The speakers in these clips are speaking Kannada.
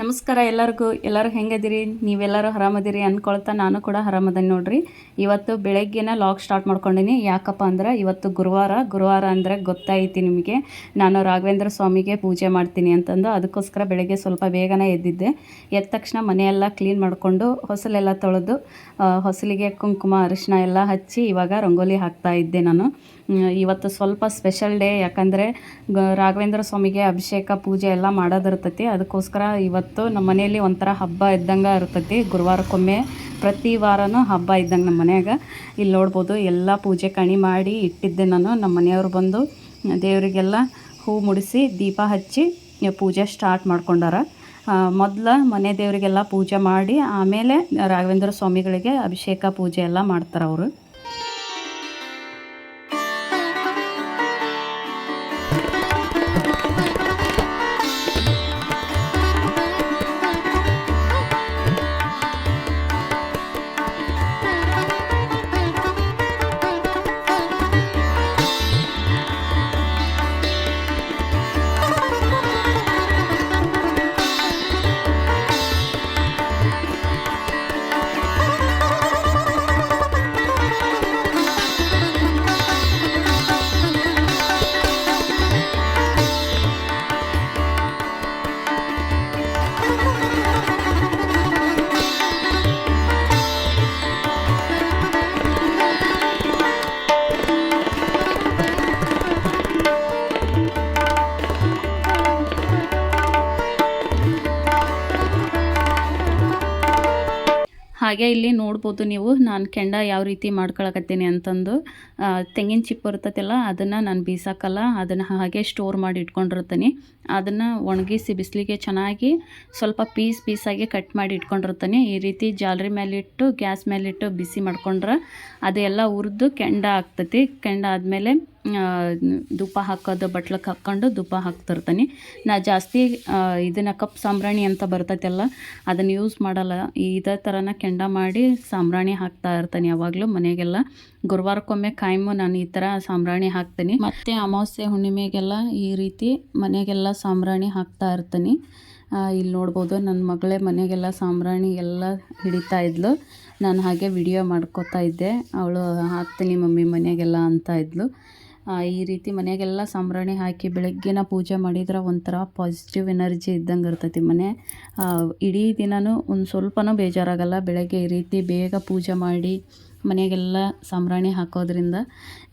ನಮಸ್ಕಾರ ಎಲ್ಲರಿಗೂ. ಎಲ್ಲರೂ ಹೆಂಗದಿರಿ? ನೀವೆಲ್ಲರೂ ಆರಾಮದಿರಿ ಅಂದ್ಕೊಳ್ತಾ ನಾನು ಕೂಡ ಆರಾಮದೀನಿ ನೋಡ್ರಿ. ಇವತ್ತು ಬೆಳಗ್ಗೆನ ಲಾಗ್ ಸ್ಟಾರ್ಟ್ ಮಾಡ್ಕೊಂಡಿನಿ. ಯಾಕಪ್ಪ ಅಂದ್ರೆ ಇವತ್ತು ಗುರುವಾರ. ಗುರುವಾರ ಅಂದರೆ ಗೊತ್ತೈತಿ ನಿಮಗೆ. ನಾನು ರಾಘವೇಂದ್ರ ಸ್ವಾಮಿಗೆ ಪೂಜೆ ಮಾಡ್ತೀನಿ ಅಂತಂದು. ಅದಕ್ಕೋಸ್ಕರ ಬೆಳಗ್ಗೆ ಸ್ವಲ್ಪ ಬೇಗನೆ ಎದ್ದಿದ್ದೆ. ಎದ್ದ ತಕ್ಷಣ ಮನೆಯೆಲ್ಲ ಕ್ಲೀನ್ ಮಾಡಿಕೊಂಡು ಹೊಸಲೆಲ್ಲ ತೊಳೆದು ಹೊಸಲಿಗೆ ಕುಂಕುಮ ಅರಿಶಿನ ಎಲ್ಲ ಹಚ್ಚಿ ಇವಾಗ ರಂಗೋಲಿ ಹಾಕ್ತಾ ಇದ್ದೆ ನಾನು. ಇವತ್ತು ಸ್ವಲ್ಪ ಸ್ಪೆಷಲ್ ಡೇ ಯಾಕಂದರೆ ರಾಘವೇಂದ್ರ ಸ್ವಾಮಿಗೆ ಅಭಿಷೇಕ, ಪೂಜೆ ಎಲ್ಲ ಮಾಡೋದಿರ್ತೈತಿ. ಅದಕ್ಕೋಸ್ಕರ ಇವತ್ತು ನಮ್ಮ ಮನೆಯಲ್ಲಿ ಒಂಥರ ಹಬ್ಬ ಇದ್ದಂಗೆ ಇರ್ತೈತಿ. ಗುರುವಾರಕ್ಕೊಮ್ಮೆ ಪ್ರತಿ ವಾರನೂ ಹಬ್ಬ ಇದ್ದಂಗೆ ನಮ್ಮ ಮನೆಯಾಗ. ಇಲ್ಲಿ ನೋಡ್ಬೋದು, ಎಲ್ಲ ಪೂಜೆ ಕಣಿ ಮಾಡಿ ಇಟ್ಟಿದ್ದೆ ನಾನು. ನಮ್ಮ ಮನೆಯವರು ಬಂದು ದೇವರಿಗೆಲ್ಲ ಹೂ ಮುಡಿಸಿ ದೀಪ ಹಚ್ಚಿ ಪೂಜೆ ಸ್ಟಾರ್ಟ್ ಮಾಡ್ಕೊಂಡಾರ. ಮೊದಲ ಮನೆ ದೇವರಿಗೆಲ್ಲ ಪೂಜೆ ಮಾಡಿ ಆಮೇಲೆ ರಾಘವೇಂದ್ರ ಸ್ವಾಮಿಗಳಿಗೆ ಅಭಿಷೇಕ, ಪೂಜೆ ಎಲ್ಲ ಮಾಡ್ತಾರೆ ಅವರು. ಹಾಗೆ ಇಲ್ಲಿ ನೋಡ್ಬೋದು ನೀವು ನಾನು ಕೆಂಡ ಯಾವ ರೀತಿ ಮಾಡ್ಕೊಳಕತ್ತೀನಿ ಅಂತಂದು. ತೆಂಗಿನ ಚಿಪ್ಪು ಇರ್ತೈತಲ್ಲ, ಅದನ್ನು ನಾನು ಬೀಸಾಕಲ್ಲ, ಅದನ್ನು ಹಾಗೆ ಸ್ಟೋರ್ ಮಾಡಿ ಇಟ್ಕೊಂಡಿರ್ತೀನಿ. ಅದನ್ನು ಒಣಗಿಸಿ ಬಿಸಿಲಿಗೆ ಚೆನ್ನಾಗಿ ಸ್ವಲ್ಪ ಪೀಸ್ ಪೀಸಾಗಿ ಕಟ್ ಮಾಡಿ ಇಟ್ಕೊಂಡಿರ್ತೀನಿ. ಈ ರೀತಿ ಜಾಲರಿ ಮೇಲಿಟ್ಟು, ಗ್ಯಾಸ್ ಮೇಲಿಟ್ಟು ಬಿಸಿ ಮಾಡ್ಕೊಂಡ್ರೆ ಅದೆಲ್ಲ ಉರಿದು ಕೆಂಡ ಆಗ್ತೈತಿ. ಕೆಂಡ ಆದಮೇಲೆ ಧೂಪ ಹಾಕೋದು ಬಟ್ಲಕ್ಕೆ ಹಾಕ್ಕೊಂಡು ಧೂಪ ಹಾಕ್ತಿರ್ತೀನಿ. ನಾ ಜಾಸ್ತಿ ಇದನ್ನು ಕಪ್ ಸಾಂಬ್ರಾಣಿ ಅಂತ ಬರ್ತೈತಲ್ಲ, ಅದನ್ನು ಯೂಸ್ ಮಾಡಲ್ಲ. ಇದೇ ಥರನ ಕೆಂಡ ಮಾಡಿ ಸಾಂಬ್ರಾಣಿ ಹಾಕ್ತಾ ಇರ್ತೀನಿ ಯಾವಾಗಲೂ ಮನೆಗೆಲ್ಲ. ಗುರುವಾರಕ್ಕೊಮ್ಮೆ ಕಾಯಮು ನಾನು ಈ ಥರ ಸಾಂಬ್ರಾಣಿ ಹಾಕ್ತೀನಿ. ಮತ್ತು ಅಮಾವಾಸ್ಯೆ ಹುಣ್ಣಿಮೆಗೆಲ್ಲ ಈ ರೀತಿ ಮನೆಗೆಲ್ಲ ಸಾಂಬ್ರಾಣಿ ಹಾಕ್ತಾ ಇರ್ತೀನಿ. ಇಲ್ಲಿ ನೋಡ್ಬೋದು ನನ್ನ ಮಗಳೇ ಮನೆಗೆಲ್ಲ ಸಾಂಬ್ರಾಣಿ ಎಲ್ಲ ಹಿಡಿತಾ ಇದ್ಲು. ನಾನು ಹಾಗೆ ವಿಡಿಯೋ ಮಾಡ್ಕೋತಾ ಇದ್ದೆ. ಅವಳು, ಹಾಕ್ತೀನಿ ಮಮ್ಮಿ ಮನೆಗೆಲ್ಲ ಅಂತ ಇದ್ಲು. ಈ ರೀತಿ ಮನೆಗೆಲ್ಲ ಸಾಂಬ್ರಾಣಿ ಹಾಕಿ ಬೆಳಗ್ಗೆನ ಪೂಜೆ ಮಾಡಿದ್ರೆ ಒಂಥರ ಪಾಸಿಟಿವ್ ಎನರ್ಜಿ ಇದ್ದಂಗೆ ಇರ್ತೈತಿ ಮನೆ. ಇಡೀ ದಿನವೂ ಒಂದು ಸ್ವಲ್ಪನೂ ಬೇಜಾರಾಗಲ್ಲ. ಬೆಳಗ್ಗೆ ಈ ರೀತಿ ಬೇಗ ಪೂಜೆ ಮಾಡಿ ಮನೆಗೆಲ್ಲ ಸಾಂಬ್ರಾಣಿ ಹಾಕೋದ್ರಿಂದ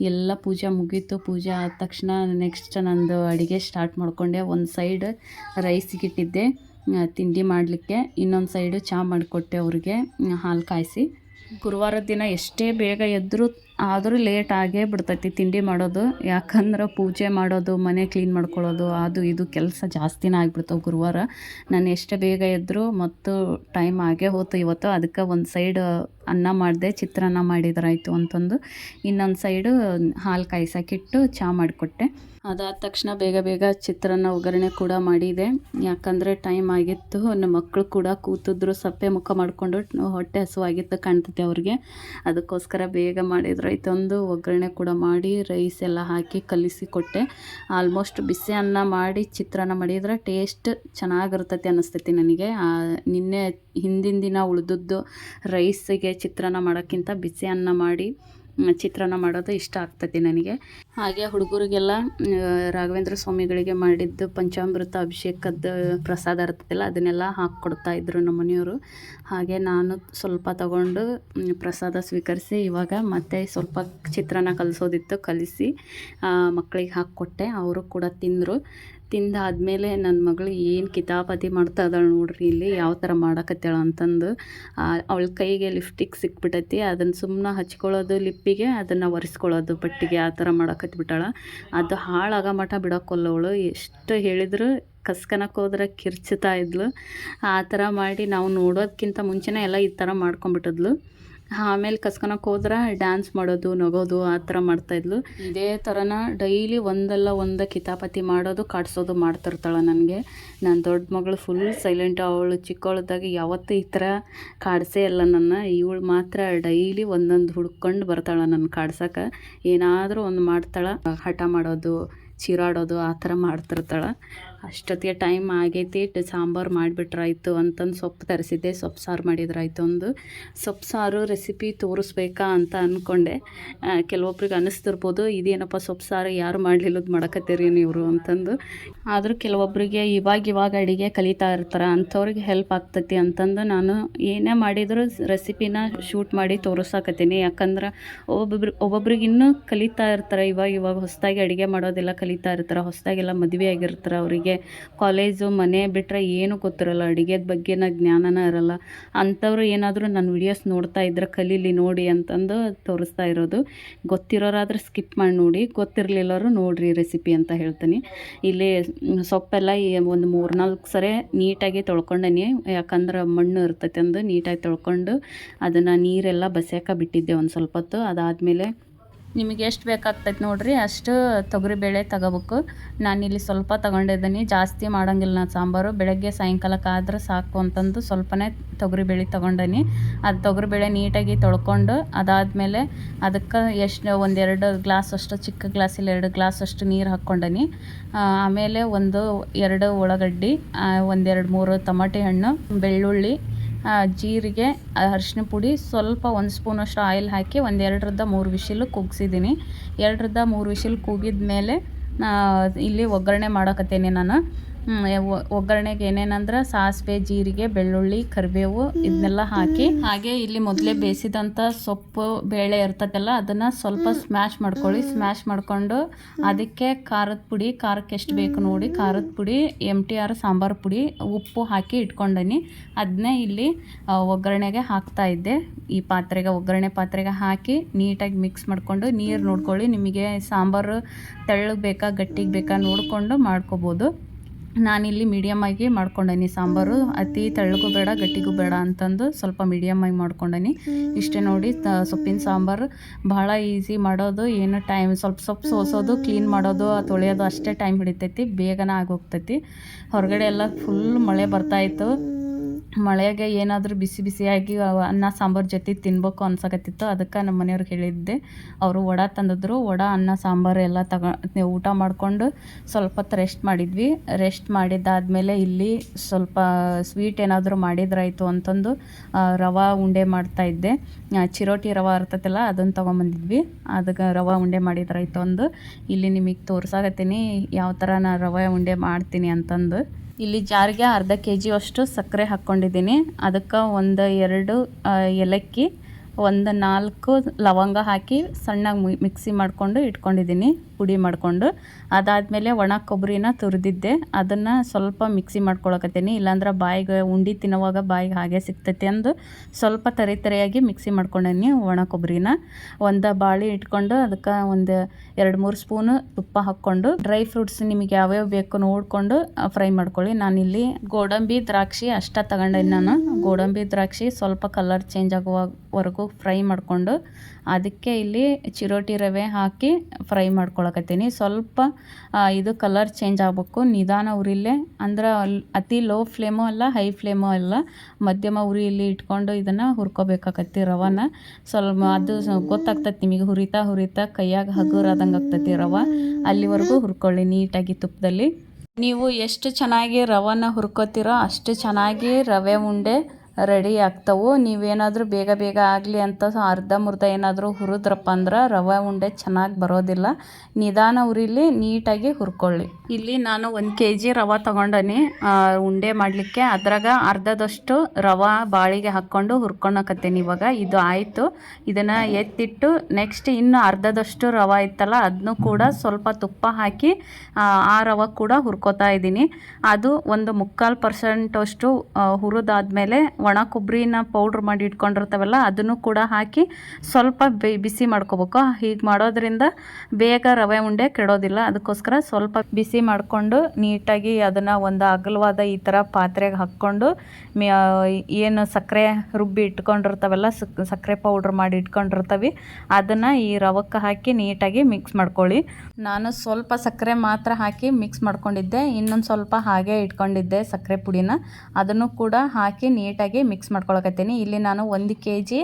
ಎಲ್ಲ ಪೂಜೆ ಮುಗೀತು. ಪೂಜೆ ಆದ ತಕ್ಷಣ ನೆಕ್ಸ್ಟ್ ನಂದು ಅಡುಗೆ ಸ್ಟಾರ್ಟ್ ಮಾಡಿಕೊಂಡೆ. ಒಂದು ಸೈಡ್ ರೈಸಿಗಿಟ್ಟಿದ್ದೆ ಆ, ತಿಂಡಿ ಮಾಡಲಿಕ್ಕೆ. ಇನ್ನೊಂದು ಸೈಡು ಚಹಾ ಮಾಡಿಕೊಟ್ಟೆ ಅವ್ರಿಗೆ ಹಾಲು ಕಾಯಿಸಿ. ಗುರುವಾರದ ದಿನ ಎಷ್ಟೇ ಬೇಗ ಎದ್ದರೂ ಆದರೂ ಲೇಟ್ ಆಗೇ ಬಿಡ್ತೈತಿ ತಿಂಡಿ ಮಾಡೋದು. ಯಾಕಂದ್ರೆ ಪೂಜೆ ಮಾಡೋದು, ಮನೆ ಕ್ಲೀನ್ ಮಾಡ್ಕೊಳ್ಳೋದು, ಅದು ಇದು ಕೆಲಸ ಜಾಸ್ತಿನೇ ಆಗಿಬಿಡ್ತಾವೆ ಗುರುವಾರ. ನಾನು ಎಷ್ಟು ಬೇಗ ಇದ್ದರೂ ಮತ್ತು ಟೈಮ್ ಆಗೇ ಹೋತು ಇವತ್ತು. ಅದಕ್ಕೆ ಒಂದು ಸೈಡ್ ಅನ್ನ ಮಾಡಿದೆ, ಚಿತ್ರಾನ್ನ ಮಾಡಿದ್ರಾಯ್ತು ಅಂತಂದು. ಇನ್ನೊಂದು ಸೈಡು ಹಾಲು ಕಾಯಿಸಾಕಿಟ್ಟು ಚಹಾ ಮಾಡಿಕೊಟ್ಟೆ. ಅದಾದ ತಕ್ಷಣ ಬೇಗ ಬೇಗ ಚಿತ್ರಾನ್ನ ಒಗ್ಗರಣೆ ಕೂಡ ಮಾಡಿದೆ. ಯಾಕಂದರೆ ಟೈಮ್ ಆಗಿತ್ತು, ನಮ್ಮ ಮಕ್ಕಳು ಕೂಡ ಕೂತಿದ್ರು, ಸಪ್ಪೆ ಮುಖ ಮಾಡಿಕೊಂಡು ಹೊಟ್ಟೆ ಹಸುವಾಗಿತ್ತು ಕಾಣ್ತೈತೆ ಅವ್ರಿಗೆ. ಅದಕ್ಕೋಸ್ಕರ ಬೇಗ ಮಾಡಿದ್ರಾಯ್ತು ತಂದು ಒಗ್ಗರಣೆ ಕೂಡ ಮಾಡಿ ರೈಸ್ ಎಲ್ಲ ಹಾಕಿ ಕಲಿಸಿ ಕೊಟ್ಟೆ ಆಲ್ಮೋಸ್ಟ್ ಬಿಸಿ ಅನ್ನ ಮಾಡಿ ಚಿತ್ರಾನ್ನ ಮಾಡಿದ್ರೆ ಟೇಸ್ಟ್ ಚೆನ್ನಾಗಿರ್ತೈತಿ ಅನ್ನಿಸ್ತೈತಿ ನನಗೆ. ನಿನ್ನೆ ಹಿಂದಿನ ದಿನ ಉಳಿದದ್ದು ರೈಸಿಗೆ ಚಿತ್ರಾನ್ನ ಮಾಡೋಕ್ಕಿಂತ ಬಿಸಿ ಅನ್ನ ಮಾಡಿ ಚಿತ್ರಾನ್ನ ಮಾಡೋದು ಇಷ್ಟ ಆಗ್ತೈತಿ ನನಗೆ. ಹಾಗೆ ಹುಡುಗರಿಗೆಲ್ಲ ರಾಘವೇಂದ್ರ ಸ್ವಾಮಿಗಳಿಗೆ ಮಾಡಿದ್ದು ಪಂಚಾಮೃತ ಅಭಿಷೇಕದ ಪ್ರಸಾದ ಇರ್ತದಲ್ಲ ಅದನ್ನೆಲ್ಲ ಹಾಕ್ಕೊಡ್ತಾ ಇದ್ರು ನಮ್ಮ ಮನೆಯವರು. ಹಾಗೆ ನಾನು ಸ್ವಲ್ಪ ತಗೊಂಡು ಪ್ರಸಾದ ಸ್ವೀಕರಿಸಿ ಇವಾಗ ಮತ್ತೆ ಸ್ವಲ್ಪ ಚಿತ್ರಾನ್ನ ಕಲಿಸೋದಿತ್ತು, ಕಲಿಸಿ ಮಕ್ಕಳಿಗೆ ಹಾಕ್ಕೊಟ್ಟೆ, ಅವರು ಕೂಡ ತಿಂದರು. ತಿಂದಾದ್ಮೇಲೆ ನನ್ನ ಮಗಳು ಏನು ಕಿತಾಪತಿ ಮಾಡ್ತಾ ಇದ್ದಾಳೆ ನೋಡ್ರಿ ಇಲ್ಲಿ, ಯಾವ ಥರ ಮಾಡಕತ್ತಾಳ ಅಂತಂದು. ಅವಳ ಕೈಗೆ ಲಿಫ್ಟಿಕ್ ಸಿಕ್ಬಿಟ್ಟೈತಿ ಅದನ್ನು ಸುಮ್ಮನೆ ಹಚ್ಕೊಳ್ಳೋದು ಲಿಪ್ಪಿಗೆ, ಅದನ್ನು ಒರೆಸ್ಕೊಳ್ಳೋದು ಬಟ್ಟಿಗೆ, ಆ ಥರ ಮಾಡಕತ್ಬಿಟ್ಟಾಳ. ಅದು ಹಾಳಾಗ ಮಠ ಬಿಡೋಕ್ಕೊಲ್ಲ ಅವಳು ಎಷ್ಟು ಹೇಳಿದ್ರು ಕಸ್ಕನಕ್ಕೆ ಹೋದ್ರೆ ಕಿರ್ಚುತ್ತಾ ಇದ್ಲು. ಆ ಥರ ಮಾಡಿ ನಾವು ನೋಡೋದಕ್ಕಿಂತ ಮುಂಚೆನೇ ಎಲ್ಲ ಈ ಥರ ಮಾಡ್ಕೊಂಬಿಟ್ಟಿದ್ಲು ಆಮೇಲೆ ಕಸ್ಕೊಳಕ್ಕೆ ಹೋದ್ರೆ ಡ್ಯಾನ್ಸ್ ಮಾಡೋದು, ನಗೋದು, ಆ ಥರ ಮಾಡ್ತಾಯಿದ್ಲು ಇದೇ ಥರನ ಡೈಲಿ ಒಂದಲ್ಲ ಒಂದು ಕಿತಾಪತಿ ಮಾಡೋದು, ಕಾಡಿಸೋದು ಮಾಡ್ತಿರ್ತಾಳೆ ನನಗೆ. ನನ್ನ ದೊಡ್ಡ ಮಗಳು ಫುಲ್ ಸೈಲೆಂಟ್ ಅವಳು ಚಿಕ್ಕವಳದಾಗ ಯಾವತ್ತೂ ಈ ಥರ ಕಾಡಿಸೇ ಇಲ್ಲ ನನ್ನ. ಇವಳು ಮಾತ್ರ ಡೈಲಿ ಒಂದೊಂದು ಹುಡ್ಕೊಂಡು ಬರ್ತಾಳೆ ನನ್ನ ಕಾಡ್ಸೋಕೆ. ಏನಾದರೂ ಒಂದು ಮಾಡ್ತಾಳೆ. ಹಠ ಮಾಡೋದು, ಚೀರಾಡೋದು, ಆ ಥರ ಮಾಡ್ತಿರ್ತಾಳೆ. ಅಷ್ಟೊತ್ತಿಗೆ ಟೈಮ್ ಆಗೈತಿ ಸಾಂಬಾರು ಮಾಡಿಬಿಟ್ರಾಯ್ತು ಅಂತಂದು ಸೊಪ್ಪು ತರಿಸಿದ್ದೆ, ಸೊಪ್ಪು ಸಾರು ಮಾಡಿದ್ರಾಯ್ತು ಒಂದು ಸೊಪ್ಪು ಸಾರು ರೆಸಿಪಿ ತೋರಿಸ್ಬೇಕಾ ಅಂತ ಅಂದ್ಕೊಂಡೆ ಕೆಲವೊಬ್ರಿಗೆ ಅನ್ನಿಸ್ತಿರ್ಬೋದು ಇದೇನಪ್ಪ ಸೊಪ್ಪು ಸಾರು, ಯಾರು ಮಾಡಲಿಲ್ಲದು ಮಾಡಕತ್ತೀರಿ ನೀವು ಅಂತಂದು. ಆದರೂ ಕೆಲವೊಬ್ಬರಿಗೆ ಇವಾಗ ಇವಾಗ ಅಡುಗೆ ಕಲಿತಾ ಇರ್ತಾರೆ, ಅಂಥವ್ರಿಗೆ ಹೆಲ್ಪ್ ಆಗ್ತೈತಿ ಅಂತಂದು ನಾನು ಏನೇ ಮಾಡಿದರೂ ರೆಸಿಪಿನ ಶೂಟ್ ಮಾಡಿ ತೋರಿಸಾಕತ್ತೀನಿ. ಯಾಕಂದ್ರೆ ಒಬ್ಬೊಬ್ರು, ಒಬ್ಬೊಬ್ರಿಗೆ ಇನ್ನೂ ಕಲಿತಾ ಇರ್ತಾರೆ, ಇವಾಗ ಇವಾಗ ಹೊಸದಾಗಿ ಅಡುಗೆ ಮಾಡೋದೆಲ್ಲ ಕಲಿತಾ ಇರ್ತಾರೆ, ಹೊಸದಾಗೆಲ್ಲ ಮದುವೆ ಆಗಿರ್ತಾರೆ ಅವರಿಗೆ. ಕಾಲೇಜು ಮನೆ ಬಿಟ್ಟರೆ ಏನೂ ಗೊತ್ತಿರಲ್ಲ, ಅಡುಗೆದ ಬಗ್ಗೆನ ಜ್ಞಾನನ ಇರಲ್ಲ. ಅಂಥವ್ರು ಏನಾದರೂ ನನ್ನ ವಿಡಿಯೋಸ್ ನೋಡ್ತಾ ಇದ್ರೆ ಕಲೀಲಿ ನೋಡಿ ಅಂತಂದು ತೋರಿಸ್ತಾ ಇರೋದು. ಗೊತ್ತಿರೋರಾದ್ರೆ ಸ್ಕಿಪ್ ಮಾಡಿ ನೋಡಿ, ಗೊತ್ತಿರಲಿಲ್ಲರು ನೋಡಿರಿ ರೆಸಿಪಿ ಅಂತ ಹೇಳ್ತೀನಿ. ಇಲ್ಲಿ ಸೊಪ್ಪೆಲ್ಲ ಒಂದು ಮೂರು ನಾಲ್ಕು ಸರಿ ನೀಟಾಗಿ ತೊಳ್ಕೊಂಡೇನಿ, ಯಾಕಂದ್ರೆ ಮಣ್ಣು ಇರ್ತೈತೆ ಅಂದು ನೀಟಾಗಿ ತೊಳ್ಕೊಂಡು ಅದನ್ನು ನೀರೆಲ್ಲ ಬಸಿಯಾಕ ಬಿಟ್ಟಿದ್ದೆ ಒಂದು ಸ್ವಲ್ಪ ಹೊತ್ತು. ಅದಾದಮೇಲೆ ನಿಮಗೆ ಎಷ್ಟು ಬೇಕಾಗ್ತೈತೆ ನೋಡ್ರಿ, ಅಷ್ಟು ತೊಗರಿಬೇಳೆ ತಗೋಬೇಕು. ನಾನಿಲ್ಲಿ ಸ್ವಲ್ಪ ತಗೊಂಡಿದ್ದೀನಿ, ಜಾಸ್ತಿ ಮಾಡೋಂಗಿಲ್ಲ ನಾನು ಸಾಂಬಾರು. ಬೆಳಗ್ಗೆ ಸಾಯಂಕಾಲಕ್ಕಾದ್ರೆ ಸಾಕು ಅಂತಂದು ಸ್ವಲ್ಪನೇ ತೊಗರಿಬೇಳೆ ತೊಗೊಂಡೀನಿ. ಅದು ತೊಗರಿಬೇಳೆ ನೀಟಾಗಿ ತೊಳ್ಕೊಂಡು, ಅದಾದಮೇಲೆ ಅದಕ್ಕೆ ಎಷ್ಟು, ಒಂದೆರಡು ಗ್ಲಾಸ್ ಅಷ್ಟು, ಚಿಕ್ಕ ಗ್ಲಾಸಲ್ಲಿ ಎರಡು ಗ್ಲಾಸ್ ಅಷ್ಟು ನೀರು ಹಾಕ್ಕೊಂಡೀನಿ. ಆಮೇಲೆ ಒಂದು ಎರಡು ಉಳ್ಳಾಗಡ್ಡಿ ಒಂದೆರಡು ಮೂರು ಟಮಾಟೆ ಹಣ್ಣು, ಬೆಳ್ಳುಳ್ಳಿ ಜೀರಿಗೆ ಅರಿಶಿನ ಪುಡಿ, ಸ್ವಲ್ಪ ಒಂದು ಸ್ಪೂನಷ್ಟು ಆಯಿಲ್ ಹಾಕಿ ಒಂದು ಎರಡರಿಂದ ಮೂರು ವಿಷಲು ಕೂಗಿಸಿದ್ದೀನಿ. ಎರಡರಿಂದ ಮೂರು ವಿಶಿಲ್ ಕೂಗಿದ ಮೇಲೆ ಇಲ್ಲಿ ಒಗ್ಗರಣೆ ಮಾಡಕತ್ತೇನೆ ನಾನು. ಒಗ್ಗರಣೆಗೆ ಏನೇನಂದ್ರೆ ಸಾಸಿವೆ, ಜೀರಿಗೆ, ಬೆಳ್ಳುಳ್ಳಿ, ಕರಿಬೇವು ಇದನ್ನೆಲ್ಲ ಹಾಕಿ ಹಾಗೆ ಇಲ್ಲಿ ಮೊದಲೇ ಬೇಯಿಸಿದಂಥ ಸೊಪ್ಪು, ಬೇಳೆ ಇರ್ತದಲ್ಲ ಅದನ್ನು ಸ್ವಲ್ಪ ಸ್ಮ್ಯಾಶ್ ಮಾಡ್ಕೊಳ್ಳಿ. ಸ್ಮ್ಯಾಶ್ ಮಾಡ್ಕೊಂಡು ಅದಕ್ಕೆ ಖಾರದ ಪುಡಿ, ಖಾರಕ್ಕೆ ಎಷ್ಟು ಬೇಕು ನೋಡಿ, ಖಾರದ ಪುಡಿ ಎಂ ಟಿ ಆರ್ ಸಾಂಬಾರು ಪುಡಿ, ಉಪ್ಪು ಹಾಕಿ ಇಟ್ಕೊಂಡೀನಿ. ಅದನ್ನೇ ಇಲ್ಲಿ ಒಗ್ಗರಣೆಗೆ ಹಾಕ್ತಾ ಇದ್ದೆ. ಈ ಪಾತ್ರೆಗೆ, ಒಗ್ಗರಣೆ ಪಾತ್ರೆಗೆ ಹಾಕಿ ನೀಟಾಗಿ ಮಿಕ್ಸ್ ಮಾಡಿಕೊಂಡು ನೀರು ನೋಡ್ಕೊಳ್ಳಿ. ನಿಮಗೆ ಸಾಂಬಾರು ತೆಳ್ಳಗೆ ಬೇಕಾ, ಗಟ್ಟಿಗೆ ಬೇಕಾ ನೋಡಿಕೊಂಡು ಮಾಡ್ಕೋಬೋದು. ನಾನಿಲ್ಲಿ ಮೀಡಿಯಮ್ ಆಗಿ ಮಾಡ್ಕೊಂಡೇನಿ. ಸಾಂಬಾರು ಅತಿ ತೆಳ್ಳಗೂ ಬೇಡ, ಗಟ್ಟಿಗೂ ಬೇಡ ಅಂತಂದು ಸ್ವಲ್ಪ ಮೀಡಿಯಮ್ ಆಗಿ ಮಾಡ್ಕೊಂಡೇನಿ. ಇಷ್ಟೇ ನೋಡಿ ಸೊಪ್ಪಿನ ಸಾಂಬಾರು ಭಾಳ ಈಸಿ ಮಾಡೋದು. ಏನು ಟೈಮ್ ಸ್ವಲ್ಪ ಸೊಪ್ಪು ಸೋಸೋದು ಕ್ಲೀನ್ ಮಾಡೋದು, ತೊಳೆಯೋದು ಅಷ್ಟೇ ಟೈಮ್ ಹಿಡಿತೈತಿ. ಬೇಗನೆ ಆಗೋಗ್ತೈತಿ. ಹೊರಗಡೆ ಎಲ್ಲ ಫುಲ್ ಮಳೆ ಬರ್ತಾಯಿತ್ತು ಮಳೆಗೆ ಏನಾದರೂ ಬಿಸಿ ಬಿಸಿಯಾಗಿ ಅನ್ನ, ಸಾಂಬಾರು ಜೊತೆ ತಿನ್ಬೇಕು ಅನ್ಸಕತ್ತಿತ್ತು. ಅದಕ್ಕೆ ನಮ್ಮ ಮನೆಯವ್ರಿಗೆ ಹೇಳಿದ್ದೆ. ಅವರು ವಡ ತಂದಿದ್ರು. ವಡ, ಅನ್ನ, ಸಾಂಬಾರು ಎಲ್ಲ ತಗ ಊಟ ಮಾಡಿಕೊಂಡು ಸ್ವಲ್ಪ ಹೊತ್ತು ರೆಸ್ಟ್ ಮಾಡಿದ್ವಿ. ರೆಸ್ಟ್ ಮಾಡಿದ್ದಾದಮೇಲೆ ಇಲ್ಲಿ ಸ್ವಲ್ಪ ಸ್ವೀಟ್ ಏನಾದರೂ ಮಾಡಿದ್ರಾಯಿತು ಅಂತಂದು ರವೆ ಉಂಡೆ ಮಾಡ್ತಾಯಿದ್ದೆ ಚಿರೋಟಿ ರವೆ ಇರ್ತೈತಲ್ಲ ಅದನ್ನು ತೊಗೊಂಬಂದಿದ್ವಿ. ಅದಕ್ಕೆ ರವೆ ಉಂಡೆ ಮಾಡಿದ್ರಾಯ್ತು ಅಂದು. ಇಲ್ಲಿ ನಿಮಗೆ ತೋರ್ಸಾಕತ್ತೀನಿ, ಯಾವ ಥರ ನಾನು ರವೆ ಉಂಡೆ ಮಾಡ್ತೀನಿ ಅಂತಂದು. ಇಲ್ಲಿ ಜಾರಿಗೆ ಅರ್ಧ ಕೆ ಜಿಯಷ್ಟು ಸಕ್ಕರೆ ಹಾಕ್ಕೊಂಡಿದ್ದೀನಿ. ಅದಕ್ಕೆ ಒಂದು ಎರಡು ಏಲಕ್ಕಿ ಒಂದು ನಾಲ್ಕು ಲವಂಗ ಹಾಕಿ ಸಣ್ಣಗೆ ಮಿಕ್ಸಿ ಮಾಡಿಕೊಂಡು ಇಟ್ಕೊಂಡಿದ್ದೀನಿ, ಪುಡಿ ಮಾಡಿಕೊಂಡು. ಅದಾದಮೇಲೆ ಒಣ ಕೊಬ್ಬರಿನ ತುರಿದಿದ್ದೆ. ಅದನ್ನು ಸ್ವಲ್ಪ ಮಿಕ್ಸಿ ಮಾಡ್ಕೊಳಕತ್ತೀನಿ. ಇಲ್ಲಾಂದ್ರೆ ಬಾಯಿಗೆ ಉಂಡಿ ತಿನ್ನುವಾಗ ಬಾಯಿಗೆ ಹಾಗೆ ಸಿಗ್ತೈತಿ ಅಂದು ಸ್ವಲ್ಪ ತರಿ ತರಿಯಾಗಿ ಮಿಕ್ಸಿ ಮಾಡ್ಕೊಂಡೇನಿ ಒಣ ಕೊಬ್ಬರಿನ. ಒಂದು ಬಾಳೆ ಇಟ್ಕೊಂಡು ಅದಕ್ಕೆ ಒಂದು ಎರಡು ಮೂರು ಸ್ಪೂನು ತುಪ್ಪ ಹಾಕ್ಕೊಂಡು, ಡ್ರೈ ಫ್ರೂಟ್ಸ್ ನಿಮಗೆ ಯಾವ್ಯಾವ ಬೇಕು ನೋಡಿಕೊಂಡು ಫ್ರೈ ಮಾಡ್ಕೊಳ್ಳಿ. ನಾನಿಲ್ಲಿ ಗೋಡಂಬಿ ದ್ರಾಕ್ಷಿ ಅಷ್ಟ ತಗೊಂಡೇನಿ ನಾನು. ಗೋಡಂಬಿ ದ್ರಾಕ್ಷಿ ಸ್ವಲ್ಪ ಕಲರ್ ಚೇಂಜ್ ಆಗುವವರೆಗೂ ಫ್ರೈ ಮಾಡಿಕೊಂಡು ಅದಕ್ಕೆ ಇಲ್ಲಿ ಚಿರೋಟಿ ರವೆ ಹಾಕಿ ಫ್ರೈ ಮಾಡ್ಕೊಳಕತ್ತೀನಿ. ಸ್ವಲ್ಪ ಇದು ಕಲರ್ ಚೇಂಜ್ ಆಗಬೇಕು. ನಿಧಾನ ಉರಿಲೇ, ಅಂದ್ರೆ ಅತಿ ಲೋ ಫ್ಲೇಮು ಅಲ್ಲ ಹೈ ಫ್ಲೇಮು ಅಲ್ಲ, ಮಧ್ಯಮ ಉರಿಯಲ್ಲಿ ಇಟ್ಕೊಂಡು ಇದನ್ನು ಹುರ್ಕೋಬೇಕಾಗತ್ತೆ ರವಾನ. ಸ್ವಲ್ಪ ಅದು ಗೊತ್ತಾಗ್ತೈತಿ ನಿಮಗೆ, ಹುರಿತಾ ಹುರಿತಾ ಕೈಯಾಗ ಹಗುರಾದಂಗೆ ಆಗ್ತೈತಿ ರವೆ. ಅಲ್ಲಿವರೆಗೂ ಹುರ್ಕೊಳ್ಳಿ ನೀಟಾಗಿ ತುಪ್ಪದಲ್ಲಿ ನೀವು ಎಷ್ಟು ಚೆನ್ನಾಗಿ ರವನ ಹುರ್ಕೋತೀರೋ ಅಷ್ಟು ಚೆನ್ನಾಗಿ ರವೆ ಉಂಡೆ ರೆಡಿ ಆಗ್ತವೆ. ನೀವೇನಾದರೂ ಬೇಗ ಬೇಗ ಆಗಲಿ ಅಂತ ಅರ್ಧ ಮುರ್ಧ ಏನಾದರೂ ಹುರಿದ್ರಪ್ಪ ಅಂದ್ರೆ ರವೆ ಉಂಡೆ ಚೆನ್ನಾಗಿ ಬರೋದಿಲ್ಲ. ನಿಧಾನ ಉರಿಲಿ ನೀಟಾಗಿ ಹುರ್ಕೊಳ್ಳಿ. ಇಲ್ಲಿ ನಾನು ಒಂದು ಕೆ ಜಿ ರವೆ ತೊಗೊಂಡನಿ. ಉಂಡೆ ಮಾಡಲಿಕ್ಕೆ ಅದ್ರಾಗ ಅರ್ಧದಷ್ಟು ರವೆ ಬಾಳಿಗೆ ಹಾಕ್ಕೊಂಡು ಹುರ್ಕೊಳಕತ್ತೀನಿ ಇವಾಗ. ಇದು ಆಯಿತು. ಇದನ್ನು ಎತ್ತಿಟ್ಟು ನೆಕ್ಸ್ಟ್ ಇನ್ನು ಅರ್ಧದಷ್ಟು ರವೆ ಇತ್ತಲ್ಲ ಅದನ್ನು ಕೂಡ ಸ್ವಲ್ಪ ತುಪ್ಪ ಹಾಕಿ, ಆ ರವೆ ಕೂಡ ಹುರ್ಕೋತಾ ಇದ್ದೀನಿ ಅದು ಒಂದು ಮುಕ್ಕಾಲು ಪರ್ಸೆಂಟಷ್ಟು ಹುರಿದಾದ್ಮೇಲೆ ಒಣ ಕೊಬ್ಬರಿನ ಪೌಡ್ರ್ ಮಾಡಿ ಇಟ್ಕೊಂಡಿರ್ತಾವಲ್ಲ, ಅದನ್ನು ಕೂಡ ಹಾಕಿ ಸ್ವಲ್ಪ ಬಿಸಿ ಮಾಡ್ಕೋಬೇಕು. ಹೀಗೆ ಮಾಡೋದ್ರಿಂದ ಬೇಗ ರವೆ ಉಂಡೆ ಕೆಡೋದಿಲ್ಲ. ಅದಕ್ಕೋಸ್ಕರ ಸ್ವಲ್ಪ ಬಿಸಿ ಮಾಡಿಕೊಂಡು ನೀಟಾಗಿ ಅದನ್ನು ಒಂದು ಅಗಲವಾದ ಈ ಥರ ಪಾತ್ರೆಗೆ ಹಾಕ್ಕೊಂಡು ಏನು ಸಕ್ಕರೆ ರುಬ್ಬಿ ಇಟ್ಕೊಂಡಿರ್ತಾವಲ್ಲ, ಸಕ್, ಸಕ್ಕರೆ ಪೌಡ್ರ್ ಮಾಡಿ ಇಟ್ಕೊಂಡಿರ್ತವೆ, ಅದನ್ನು ಈ ರವಕ್ಕೆ ಹಾಕಿ ನೀಟಾಗಿ ಮಿಕ್ಸ್ ಮಾಡ್ಕೊಳ್ಳಿ. ನಾನು ಸ್ವಲ್ಪ ಸಕ್ಕರೆ ಮಾತ್ರ ಹಾಕಿ ಮಿಕ್ಸ್ ಮಾಡ್ಕೊಂಡಿದ್ದೆ. ಇನ್ನೊಂದು ಸ್ವಲ್ಪ ಹಾಗೆ ಇಟ್ಕೊಂಡಿದ್ದೆ ಸಕ್ಕರೆ ಪುಡಿನ. ಅದನ್ನು ಕೂಡ ಹಾಕಿ ನೀಟಾಗಿ ನೀಟಾಗಿ ಮಿಕ್ಸ್ ಮಾಡ್ಕೊಳಕತ್ತೀನಿ. ಇಲ್ಲಿ ನಾನು ಒಂದು ಕೆ ಜಿ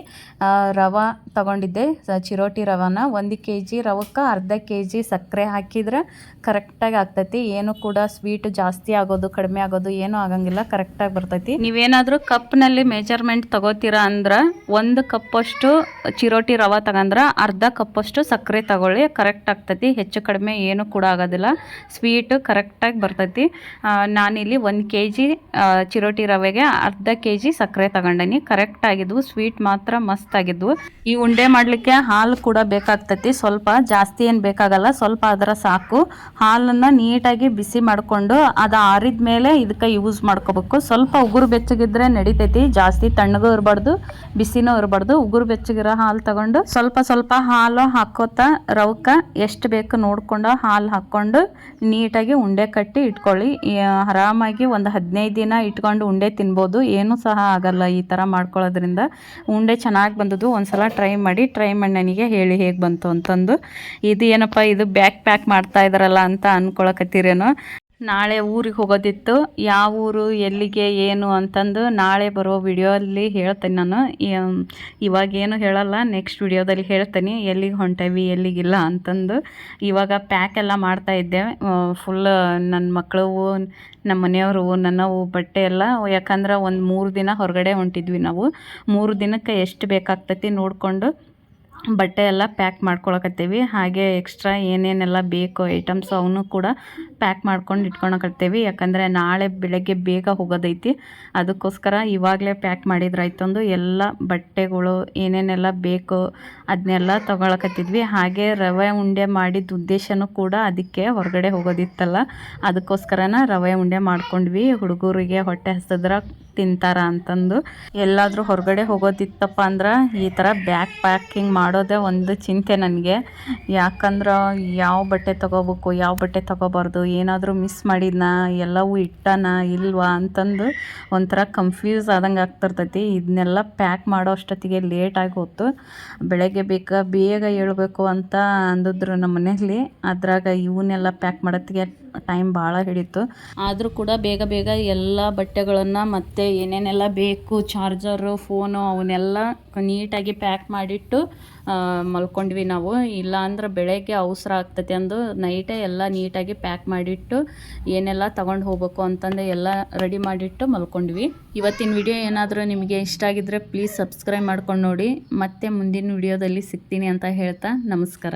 ರವೆ ತಗೊಂಡಿದ್ದೆ. ಚಿರೋಟಿ ರವಾನ ಒಂದು ಕೆ ಜಿ ರವಕ್ಕೆ ಅರ್ಧ ಕೆ ಜಿ ಸಕ್ಕರೆ ಹಾಕಿದ್ರೆ ಕರೆಕ್ಟಾಗಿ ಆಗ್ತೈತಿ. ಏನು ಕೂಡ ಸ್ವೀಟ್ ಜಾಸ್ತಿ ಆಗೋದು, ಕಡಿಮೆ ಆಗೋದು ಏನೂ ಆಗಂಗಿಲ್ಲ ಕರೆಕ್ಟಾಗಿ ಬರ್ತೈತಿ. ನೀವೇನಾದರೂ ಕಪ್ನಲ್ಲಿ ಮೆಜರ್ಮೆಂಟ್ ತಗೋತೀರಾ ಅಂದ್ರೆ ಒಂದು ಕಪ್ಪಷ್ಟು ಚಿರೋಟಿ ರವೆ ತಗೊಂಡ್ರೆ ಅರ್ಧ ಕಪ್ಪಷ್ಟು ಸಕ್ಕರೆ ತಗೊಳ್ಳಿ ಕರೆಕ್ಟ್ ಆಗ್ತೈತಿ. ಹೆಚ್ಚು ಕಡಿಮೆ ಏನು ಕೂಡ ಆಗೋದಿಲ್ಲ. ಸ್ವೀಟು ಕರೆಕ್ಟಾಗಿ ಬರ್ತೈತಿ. ನಾನಿಲ್ಲಿ ಒಂದು ಕೆ ಜಿ ಚಿರೋಟಿ ರವೆಗೆ ಅರ್ಧ ಕೆ ಜಿ ಸಕ್ಕರೆ ತಗೊಂಡೀನಿ. ಕರೆಕ್ಟ್ ಆಗಿದ್ವು ಸ್ವೀಟ್ ಮಾತ್ರ ಮಸ್ತ್ ಆಗಿದ್ವು. ಈ ಉಂಡೆ ಮಾಡಲಿಕ್ಕೆ ಹಾಲು ಕೂಡ ಬೇಕಾಗ್ತೈತಿ. ಸ್ವಲ್ಪ ಜಾಸ್ತಿ ಏನು ಬೇಕಾಗಲ್ಲ, ಸ್ವಲ್ಪ ಅದರ ಸಾಕು. ಹಾಲನ್ನು ನೀಟಾಗಿ ಬಿಸಿ ಮಾಡಿಕೊಂಡು ಅದು ಆರಿದ ಮೇಲೆ ಇದಕ್ಕೆ ಯೂಸ್ ಮಾಡ್ಕೋಬೇಕು. ಸ್ವಲ್ಪ ಉಗುರು ಬೆಚ್ಚಗಿದ್ರೆ ನಡಿತೈತಿ, ಜಾಸ್ತಿ ತಣ್ಣಗೂ ಇರಬಾರ್ದು, ಬಿಸಿನೂ ಇರಬಾರ್ದು. ಉಗುರು ಬೆಚ್ಚಗಿರೋ ಹಾಲು ತಗೊಂಡು ಸ್ವಲ್ಪ ಸ್ವಲ್ಪ ಹಾಲು ಹಾಕೋತ ರವಕ್ಕ ಎಷ್ಟು ಬೇಕು ನೋಡ್ಕೊಂಡು ಹಾಲು ಹಾಕ್ಕೊಂಡು ನೀಟಾಗಿ ಉಂಡೆ ಕಟ್ಟಿ ಇಟ್ಕೊಳ್ಳಿ. ಆರಾಮಾಗಿ ಒಂದು ಹದಿನೈದು ದಿನ ಇಟ್ಕೊಂಡು ಉಂಡೆ ತಿನ್ಬೋದು. ಏನು ಸಹ ಆಗಲ್ಲ ಈ ಥರ ಮಾಡ್ಕೊಳ್ಳೋದ್ರಿಂದ ಉಂಡೆ ಚೆನ್ನಾಗಿ ಬಂದದ್ದು. ಒಂದ್ಸಲ ಟ್ರೈ ಮಾಡಿ ಟ್ರೈ ಮಾಡಿ ನನಗೆ ಹೇಳಿ ಹೇಗೆ ಬಂತು ಅಂತಂದು. ಇದು ಏನಪ್ಪ, ಇದು ಬ್ಯಾಕ್ ಪ್ಯಾಕ್ ಮಾಡ್ತಾ ಇದ್ದಾರಲ್ಲ ಅಂತ ಅನ್ಕೊಳಕತ್ತೀರೇನೋ. ನಾಳೆ ಊರಿಗೆ ಹೋಗೋದಿತ್ತು. ಯಾವ ಊರು, ಎಲ್ಲಿಗೆ, ಏನು ಅಂತಂದು ನಾಳೆ ಬರೋ ವಿಡಿಯೋಲ್ಲಿ ಹೇಳ್ತೇನೆ ನಾನು. ಇವಾಗೇನು ಹೇಳಲ್ಲ. ನೆಕ್ಸ್ಟ್ ವಿಡಿಯೋದಲ್ಲಿ ಹೇಳ್ತೀನಿ. ಎಲ್ಲಿಗೆ ಹೊಂಟೇವಿ, ಎಲ್ಲಿಗಿಲ್ಲ ಅಂತಂದು. ಇವಾಗ ಪ್ಯಾಕ್ ಎಲ್ಲ ಮಾಡ್ತಾ ಇದ್ದೆ. ಫುಲ್ ನನ್ನ ಮಕ್ಕಳು ನಮ್ಮ ಮನೆಯವರು ನನ್ನವು ಬಟ್ಟೆ ಎಲ್ಲ. ಯಾಕಂದ್ರೆ ಒಂದು ಮೂರು ದಿನ ಹೊರಗಡೆ ಹೊಂಟಿದ್ವಿ ನಾವು. ಮೂರು ದಿನಕ್ಕೆ ಎಷ್ಟು ಬೇಕಾಗ್ತೈತಿ ನೋಡಿಕೊಂಡು ಬಟ್ಟೆ ಎಲ್ಲ ಪ್ಯಾಕ್ ಮಾಡ್ಕೊಳಕತ್ತೀವಿ. ಹಾಗೆ ಎಕ್ಸ್ಟ್ರಾ ಏನೇನೆಲ್ಲ ಬೇಕು ಐಟಮ್ಸ್ ಅವನು ಕೂಡ ಪ್ಯಾಕ್ ಮಾಡ್ಕೊಂಡು ಇಟ್ಕೊಳಕತ್ತೀವಿ. ಯಾಕಂದರೆ ನಾಳೆ ಬೆಳಗ್ಗೆ ಬೇಗ ಹೋಗೋದೈತಿ. ಅದಕ್ಕೋಸ್ಕರ ಇವಾಗಲೇ ಪ್ಯಾಕ್ ಮಾಡಿದ್ರಾಯ್ತಂದು ಎಲ್ಲ ಬಟ್ಟೆಗಳು ಏನೇನೆಲ್ಲ ಬೇಕು ಅದನ್ನೆಲ್ಲ ತೊಗೊಳಕತ್ತಿದ್ವಿ. ಹಾಗೆ ರವೆ ಉಂಡೆ ಮಾಡಿದ ಉದ್ದೇಶನೂ ಕೂಡ ಅದಕ್ಕೆ ಹೊರಗಡೆ ಹೋಗೋದಿತ್ತಲ್ಲ. ಅದಕ್ಕೋಸ್ಕರನ ರವೆ ಉಂಡೆ ಮಾಡ್ಕೊಂಡ್ವಿ. ಹುಡುಗರಿಗೆ ಹೊಟ್ಟೆ ಹಸಿದ್ರ ತಿಂತಾರ ಅಂತಂದು. ಎಲ್ಲಾದರೂ ಹೊರಗಡೆ ಹೋಗೋದಿತ್ತಪ್ಪ ಅಂದ್ರೆ ಈ ಥರ ಬ್ಯಾಗ್ ಪ್ಯಾಕಿಂಗ್ ಮಾಡೋದೇ ಒಂದು ಚಿಂತೆ ನನಗೆ. ಯಾಕಂದ್ರೆ ಯಾವ ಬಟ್ಟೆ ತೊಗೋಬೇಕು, ಯಾವ ಬಟ್ಟೆ ತೊಗೋಬಾರ್ದು, ಏನಾದರೂ ಮಿಸ್ ಮಾಡಿದ್ನ, ಎಲ್ಲವೂ ಇಟ್ಟನ, ಇಲ್ವಾ ಅಂತಂದು ಒಂಥರ ಕನ್ಫ್ಯೂಸ್ ಆದಂಗೆ ಆಗ್ತಿರ್ತೈತಿ. ಇದನ್ನೆಲ್ಲ ಪ್ಯಾಕ್ ಮಾಡೋ ಅಷ್ಟೊತ್ತಿಗೆ ಲೇಟಾಗಿ ಹೋಯ್ತು ಬೆಳಗ್ಗೆ ಬೇಕಾ ಬೇಗ ಏಳಬೇಕು ಅಂತ ಅಂದಿದ್ರು ನಮ್ಮ ಮನೆಯಲ್ಲಿ ಅದ್ರಾಗ ಇವನ್ನೆಲ್ಲ ಪ್ಯಾಕ್ ಮಾಡೋತ್ತಿಗೆ ಟೈಮ್ ಭಾಳ ಹಿಡಿತು. ಆದರೂ ಕೂಡ ಬೇಗ ಬೇಗ ಎಲ್ಲ ಬಟ್ಟೆಗಳನ್ನು ಮತ್ತೆ ಏನೇನೆಲ್ಲ ಬೇಕು ಚಾರ್ಜರು ಫೋನು ಅವನ್ನೆಲ್ಲ ನೀಟಾಗಿ ಪ್ಯಾಕ್ ಮಾಡಿಟ್ಟು ಮಲ್ಕೊಂಡ್ವಿ ನಾವು. ಇಲ್ಲ ಅಂದ್ರೆ ಬೆಳಗ್ಗೆ ಅವಸರ ಆಗ್ತೈತಿ ಅಂದು ನೈಟೇ ಎಲ್ಲ ನೀಟಾಗಿ ಪ್ಯಾಕ್ ಮಾಡಿಟ್ಟು, ಏನೆಲ್ಲ ತಗೊಂಡು ಹೋಗ್ಬೇಕು ಅಂತಂದು ಎಲ್ಲ ರೆಡಿ ಮಾಡಿಟ್ಟು ಮಲ್ಕೊಂಡ್ವಿ. ಇವತ್ತಿನ ವಿಡಿಯೋ ಏನಾದರೂ ನಿಮಗೆ ಇಷ್ಟ ಆಗಿದ್ರೆ ಪ್ಲೀಸ್ ಸಬ್ಸ್ಕ್ರೈಬ್ ಮಾಡ್ಕೊಂಡು ನೋಡಿ. ಮತ್ತೆ ಮುಂದಿನ ವಿಡಿಯೋದಲ್ಲಿ ಸಿಗ್ತೀನಿ ಅಂತ ಹೇಳ್ತಾ ನಮಸ್ಕಾರ.